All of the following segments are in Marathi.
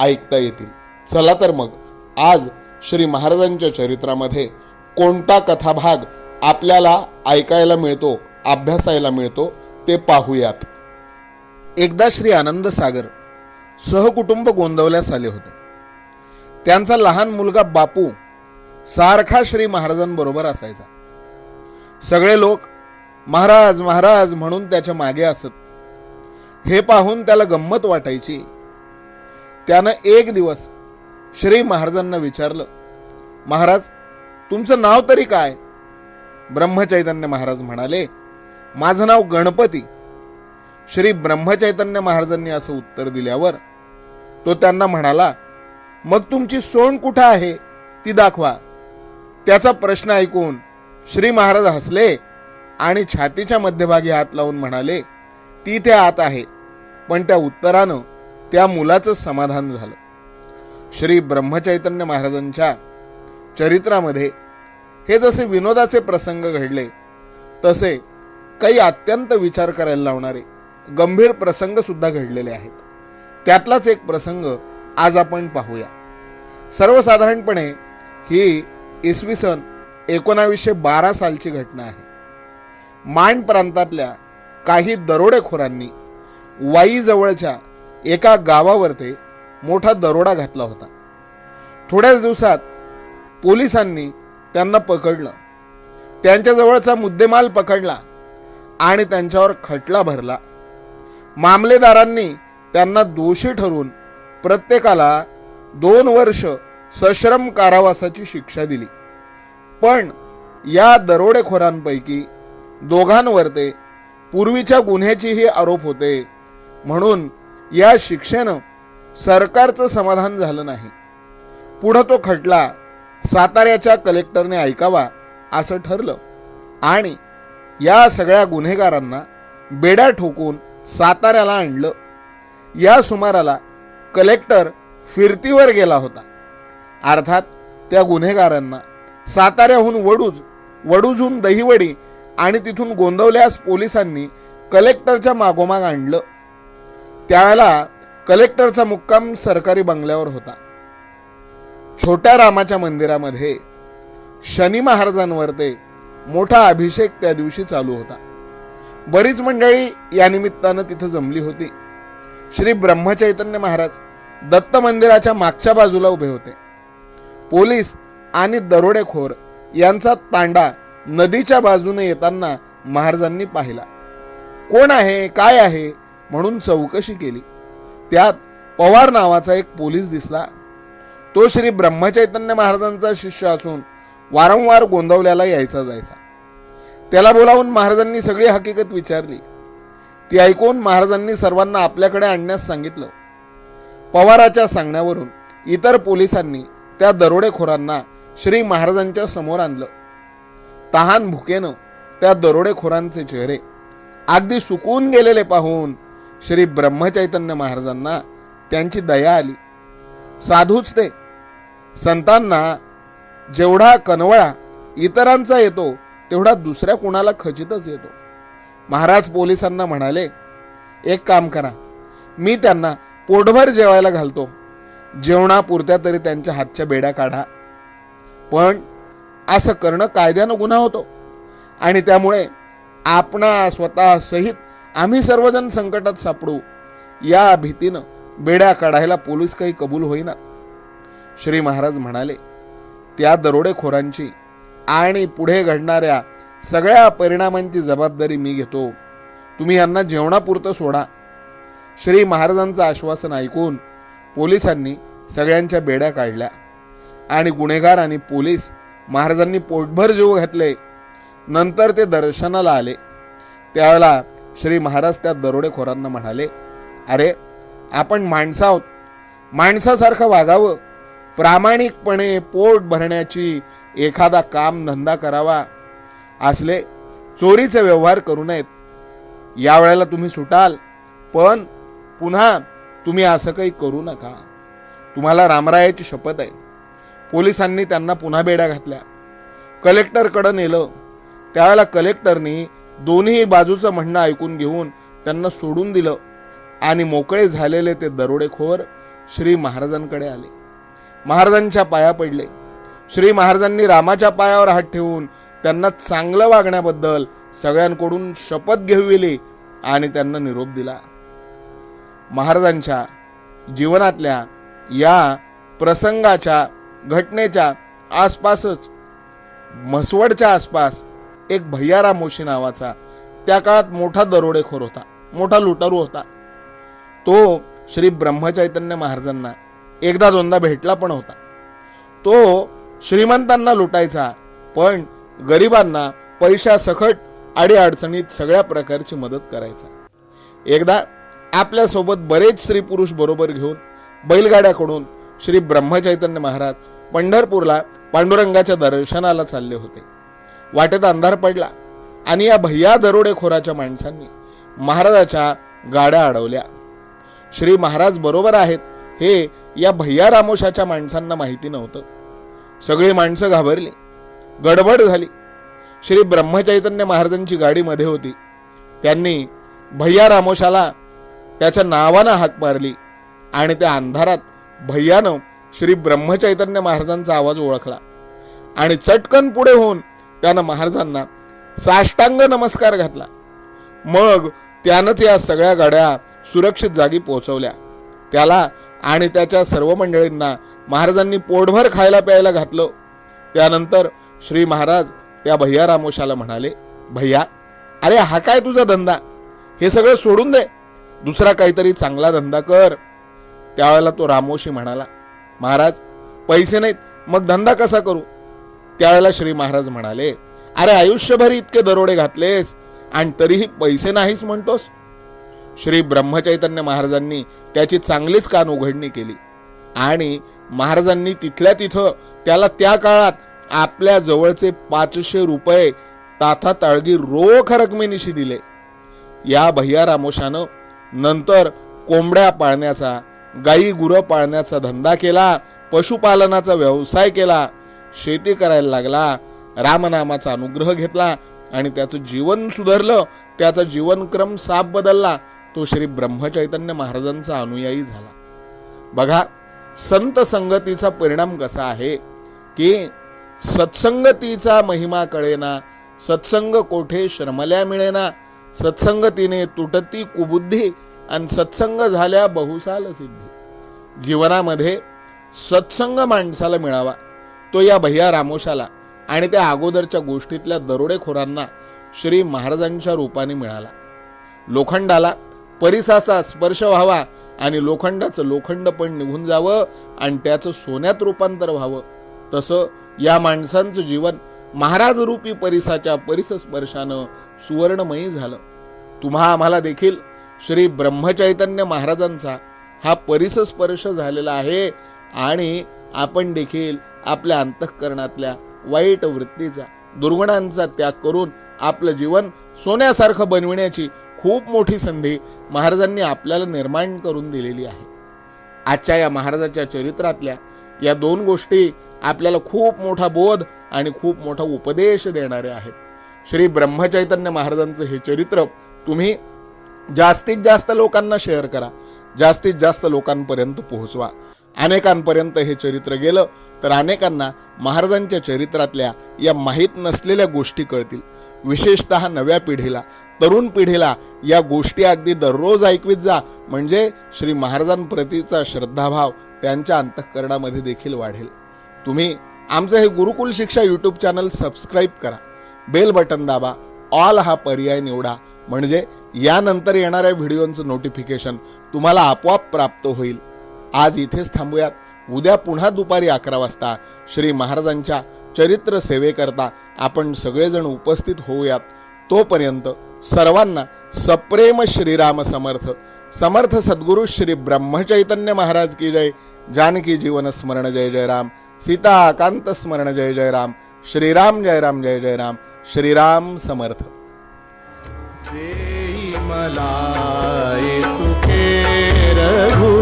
ऐकता येतील. चला तर मग आज श्री महाराजांच्या चरित्रामध्ये कोणता कथाभाग आपल्याला ऐकायला मिळतो अभ्यासायला मिळतो ते पाहूयात. एकदा श्री आनंद सागर सहकुटुंब गोंदवल्यास आले होते. त्यांचा लहान मुलगा बापू सारखा श्री महाराजांबरोबर असायचा. सगळे लोक महाराज महाराज म्हणून त्याच्यामागे असत. हे पाहून त्याला गंमत वाटायची. त्यानं एक दिवस श्री महाराजांना विचारलं महाराज तुमचं नाव तरी काय? ब्रह्मचैतन्य महाराज म्हणाले माझं नाव गणपती. श्री ब्रह्मचैतन्य महाराजांनी असं उत्तर दिल्यावर तो त्यांना म्हणाला मग तुमची सोंड कुठं आहे ती दाखवा. त्याचा प्रश्न ऐकून श्री महाराज हसले आणि छातीच्या मध्यभागी हात लावून म्हणाले ती ते आत आहे. पण त्या उत्तरानं त्या मुलाचं समाधान झालं. श्री ब्रह्मचैतन्य महाराजांच्या चरित्रामध्ये हे जसे विनोदाचे प्रसंग घडले तसे काही अत्यंत विचार करायला लावणारे गंभीर प्रसंग सुद्धा घडलेले आहेत. त्यातलाच एक प्रसंग आज आपण पाहूया. सर्वसाधारणपणे ही इसवी सन एकोणावीसशे बारा सालची घटना आहे. मांड प्रांतातल्या काही दरोडेखोरांनी वाईजवळच्या एका गावावरती मोठा दरोडा घातला होता. थोड्याच दिवसात पोलिसांनी त्यांना पकडलं. त्यांच्याजवळचा मुद्देमाल पकडला आणि त्यांच्यावर खटला भरला. मामलेदारांनी त्यांना दोषी ठरवून प्रत्येकाला दोन वर्ष सश्रम कारावासाची शिक्षा दिली. पण या दरोडेखोरांपैकी दोघांवर ते पूर्वीच्या गुन्ह्याचेही आरोप होते म्हणून या शिक्षेनं सरकारचं समाधान झालं नाही. पुढं तो खटला साताऱ्याच्या कलेक्टरने ऐकावा असं ठरलं आणि या सगळ्या गुन्हेगारांना बेड्या ठोकून साताऱ्याला आणलं. या सुमाराला कलेक्टर फिरतीवर गेला होता. अर्थात त्या गुन्हेगारांना साताऱ्याहून वडूज वडूजहून दहिवडी आणि तिथून गोंदवल्यास पोलिसांनी कलेक्टरच्या मागोमाग आणलं. त्यावेळेला कलेक्टरचा मुक्काम सरकारी बंगल्यावर होता. छोट्या रामाच्या मंदिरामध्ये शनी महाराजांवर ते मोठा अभिषेक त्या दिवशी चालू होता. बरीच मंडळी या निमित्तानं तिथं जमली होती. श्री ब्रह्मचैतन्य महाराज दत्त मंदिराच्या मागच्या बाजूला उभे होते. पोलीस आणि दरोडेखोर यांचा तांडा नदीच्या बाजूने येताना महाराजांनी पाहिला. कोण आहे? काय आहे? म्हणून चौकशी केली. त्यात पवार नावाचा एक पोलीस दिसला. तो श्री ब्रह्मचैतन्य महाराजांचा शिष्य असून वारंवार गोंदवल्याला यायचा जायचा. त्याला बोलावून महाराजांनी सगळी हकीकत विचारली. ती ऐकून महाराजांनी सर्वांना आपल्याकडे आणण्यास सांगितलं. पवाराच्या सांगण्यावरून इतर पोलिसांनी त्या दरोडेखोरांना श्री महाराजांच्या समोर आणलं. तहान भुकेनं त्या दरोडेखोरांचे चेहरे अगदी सुकून गेलेले पाहून श्री ब्रह्मचैतन्य महाराजांना त्यांची दया आली. साधूच ते. संतांना जेवढा कनवळा इतरांचा येतो तेवढा दुसऱ्या कुणाला खचितच येतो. महाराज पोलिसांना म्हणाले एक काम करा. मी त्यांना पोटभर जेवायला घालतो. जेवणापुरत्या तरी त्यांच्या हातच्या बेड्या काढा. पण असं करणं कायद्यानं गुन्हा होतो. आणि त्यामुळे आपणा स्वतः सहित आम्ही सर्वजण संकटात सापडू. या भीतीनं बेड्या काढायला पोलीस काही कबूल होईना. श्री महाराज म्हणाले त्या दरोडेखोरांची आणि पुढे घडणाऱ्या सगळ्या परिणामांची जबाबदारी मी घेतो. तुम्ही यांना जेवणापुरतं सोडा. श्री महाराजांचं आश्वासन ऐकून पोलिसांनी सगळ्यांच्या बेड्या काढल्या आणि गुन्हेगार आणि पोलीस महाराजांनी पोटभर जीव घातले. नंतर ते दर्शनाला आले. त्यावेळेला श्री महाराज त्या दरोडेखोरांना म्हणाले अरे आपण माणसं आहोत. माणसासारखं वागावं. प्रामाणिकपणे पोट भरण्याची एखादा काम धंदा करावा. असले चोरीचे व्यवहार करू नयेत. यावेळेला तुम्ही सुटाल पण पुन्हा तुम्ही असं काही करू नका. तुम्हाला रामरायाची शपथ आहे. पोलिसांनी त्यांना पुन्हा बेड्या घातल्या. कलेक्टरकडं नेलं. त्यावेळेला कलेक्टरनी दोन्ही बाजूचं म्हणणं ऐकून घेऊन त्यांना सोडून दिलं आणि मोकळे झालेले ते दरोडेखोर श्री महाराजांकडे आले. महाराजांच्या पाया पडले. श्री महाराजांनी रामाच्या पायावर हात ठेवून त्यांना चांगलं वागण्याबद्दल सगळ्यांकडून शपथ घेविली आणि त्यांना निरोप दिला. महाराजांच्या जीवनातल्या या प्रसंगाच्या घटनेच्या आसपासच म्हसवडच्या आसपास एक भैयाराम मोशी नावाचा त्या काळात मोठा दरोडेखोर होता मोठा लुटारू होता. तो श्री ब्रह्मचैतन्य महाराजांना एकदा दोनदा भेटला पण होता. तो श्रीमंतांना लुटायचा पण गरिबांना पैशासकट अडीअडचणीत आडी अडचणीत सगळ्या प्रकारची मदत करायचा. एकदा आपल्यासोबत बरेच स्त्री पुरुष बरोबर घेऊन बैलगाड्याकडून श्री ब्रह्मचैतन्य महाराज पंढरपूरला पांडुरंगाच्या दर्शनाला चालले होते. वाटेत अंधार पडला. आणि या भैया दरोडेखोराच्या माणसांनी महाराजाच्या गाड्या अडवल्या. श्री महाराज बरोबर आहेत हे या भैया रामोशाच्या माणसांना माहिती नव्हतं. सगळी माणसं घाबरली. गडबड झाली. श्री ब्रह्मचैतन्य महाराजांची गाडीमध्ये होती. त्यांनी भैया रामोशाला त्याच्या नावानं हाक मारली आणि त्या अंधारात भैयानं श्री ब्रह्मचैतन्य महाराजांचा आवाज ओळखला. आणि चटकन पुढे होऊन त्यानं महाराजांना साष्टांग नमस्कार घातला. मग त्यानंच या सगळ्या गाड्या सुरक्षित जागी पोहोचवल्या. त्याला आणि त्याच्या सर्व मंडळींना महाराजांनी पोटभर खायला प्यायला घातलं. त्यानंतर श्री महाराज त्या भैया रामोशाला म्हणाले भैया अरे हा काय तुझा धंदा? हे सगळं सोडून दे. दुसरा काहीतरी चांगला धंदा कर. त्यावेळेला तो रामोशी म्हणाला महाराज पैसे नाहीत मग धंदा कसा करू? त्यावेळेला श्री महाराज म्हणाले अरे आयुष्यभर इतके दरोडे घातलेस आणि तरीही पैसे नाहीस म्हणतोस? श्री ब्रह्मचैतन्य महाराजांनी त्याची चांगलीच कान उघडणी केली आणि महाराजांनी तिथल्या तिथं त्याला त्या काळात आपल्या जवळचे पाचशे रुपये ताथा ताळगी रोख रकमेनिशी दिले. या भैया रामोशानं नंतर कोंबड्या पाळण्याचा गाई गुरं पाळण्याचा धंदा केला पशुपालनाचा व्यवसाय केला शेती करायला लागला रामनामाचा अनुग्रह घेतला आणि त्याचं जीवन सुधारलं त्याचा जीवनक्रम साप बदलला तो श्री ब्रह्मचैतन्य महाराजांचा अनुयायी झाला. बघा संत संगतीचा परिणाम कसा आहे की सत्संगतीचा महिमा कळेना सत्संग कोठे श्रमल्या मिळेना सत्संगतीने तुटती कुबुद्धी आणि सत्संग झाल्या बहुसाल सिद्धी. जीवनामध्ये सत्संग माणसाला मिळावा तो या भैया रामोशाला आणि त्या अगोदरच्या गोष्टीतल्या दरोडेखोरांना श्री महाराजांच्या रूपाने मिळाला. लोखंडाला परिसाचा स्पर्श व्हावा आणि लोखंडाचं लोखंड पण निघून जावं आणि त्याचं सोन्यात रूपांतर व्हावं. तसं या माणसांचं जीवन महाराज रूपी परिसाच्या परिसस्पर्शानं सुवर्णमयी झालं. तुम्हा आम्हाला देखील श्री ब्रह्मचैतन्य महाराजांचा हा परिसस्पर्श झालेला आहे आणि आपण देखील आपल्या अंतःकरणातल्या वाईट वृत्तीचा दुर्गुणांचा त्याग करून आपलं जीवन सोन्यासारखं बनविण्याची खूप मोठी संधी महाराजांनी आपल्याला निर्माण करून दिलेली आहे. आजच्या या महाराजाच्या चरित्रातल्या या दोन गोष्टी आपल्याला खूप मोठा बोध आणि खूप मोठा उपदेश देणारे आहेत. श्री ब्रह्मचैतन्य महाराजांचं हे चरित्र तुम्ही जास्तीत जास्त लोकांना शेअर करा. जास्तीत जास्त लोकांपर्यंत पोहोचवा. अनेकांपर्यंत हे चरित्र गेलं तर अनेकांना महाराजांच्या चरित्रातल्या या माहीत नसलेल्या गोष्टी कळतील. विशेषत नव्या पिढीला तरुण पिढीला या गोष्टी अगदी दररोज ऐकवीत जा. म्हणजे श्री महाराजांप्रतीचा श्रद्धाभाव त्यांच्या अंतःकरणामध्ये देखील वाढेल. तुम्ही आमचं हे Gurukul Shiksha YouTube channel subscribe करा. बेल बटन दाबा. ऑल हा पर्याय निवडा. म्हणजे यानंतर येणाऱ्या व्हिडिओचं नोटिफिकेशन तुम्हाला आपोआप प्राप्त होईल. आज इथेच थांबूयात. उद्या पुन्हा दुपारी अकरा वाजता श्री महाराजांच्या चरित्र सेवेकरता आपण सगळेजण उपस्थित होऊयात. तोपर्यंत सर्वांना सप्रेम श्रीराम समर्थ. समर्थ सद्गुरु श्री ब्रह्मचैतन्य महाराज की जय. जानकी जीवन स्मरण जय जय राम. सीता आकांत स्मरण जय जय राम. श्रीराम जय राम जय जय राम. श्रीराम समर्थ.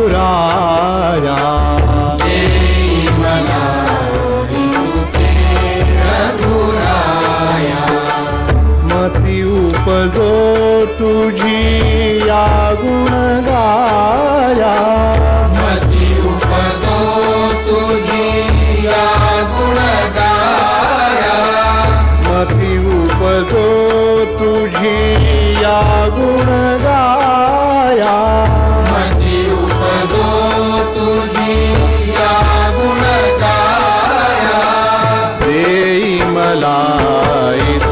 રઘુરાયા મતી ઉપજો તુજી આ ગુણ ગાયા ईश्वर